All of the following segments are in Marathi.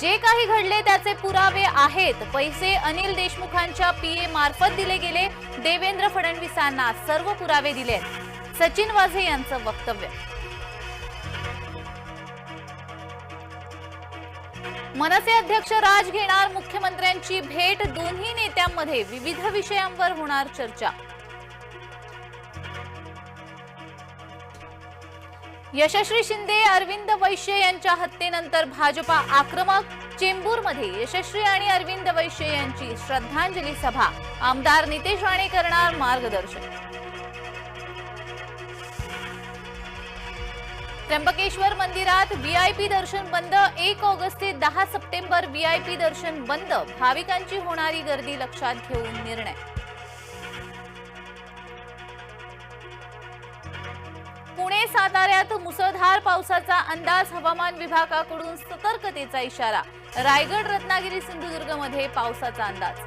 जे काही घडले त्याचे पुरावे आहेत. पैसे अनिल देशमुखांच्या पीए मार्फत दिले गेले. देवेंद्र फडणवीसांना सर्व पुरावे दिले सचिन वाझे यांचं वक्तव्य. मनसे अध्यक्ष राज घेणार मुख्यमंत्र्यांची भेट दोन्ही नेत्यांमध्ये. विविध विषयांवर होणार चर्चा. यशस्वी शिंदे अरविंद वैश्य यांच्या हत्येनंतर भाजपा आक्रमक. चेंबूरमध्ये यशस्वी आणि अरविंद वैश्य यांची श्रद्धांजली सभा. आमदार नितेश राणे करणार मार्गदर्शन. त्र्यंबकेश्वर मंदिरात व्हीआयपी दर्शन बंद. एक ऑगस्ट ते दहा सप्टेंबर व्हीआयपी दर्शन बंद. भाविकांची होणारी गर्दी लक्षात घेऊन निर्णय. पुणे साताऱ्यात मुसळधार पावसाचा अंदाज हवामान विभागाकडून सतर्कतेचा इशारा. रायगड रत्नागिरी सिंधुदुर्गमध्ये पावसाचा अंदाज.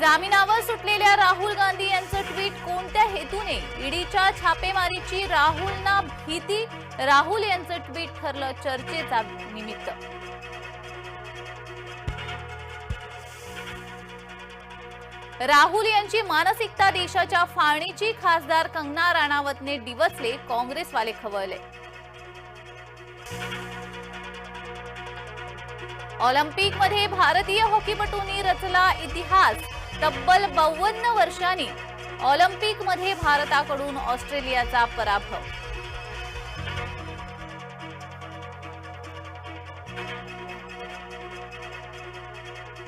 जामिनावर सुटलेल्या राहुल गांधी यांचं ट्विट कोणत्या हेतूने? ईडीच्या छापेमारीची राहुलना भीती? राहुल यांचं ट्विट ठरलं चर्चेचा निमित्त. राहुल यांची मानसिकता देशाच्या फाळणीची खासदार कंगना राणावतने डिवचले काँग्रेसवाले खवळले. ऑलिम्पिकमध्ये भारतीय हॉकीपटूंनी रचला इतिहास. तब्बल बावन्न वर्षांनी ऑलिम्पिकमध्ये भारताकडून ऑस्ट्रेलियाचा पराभव.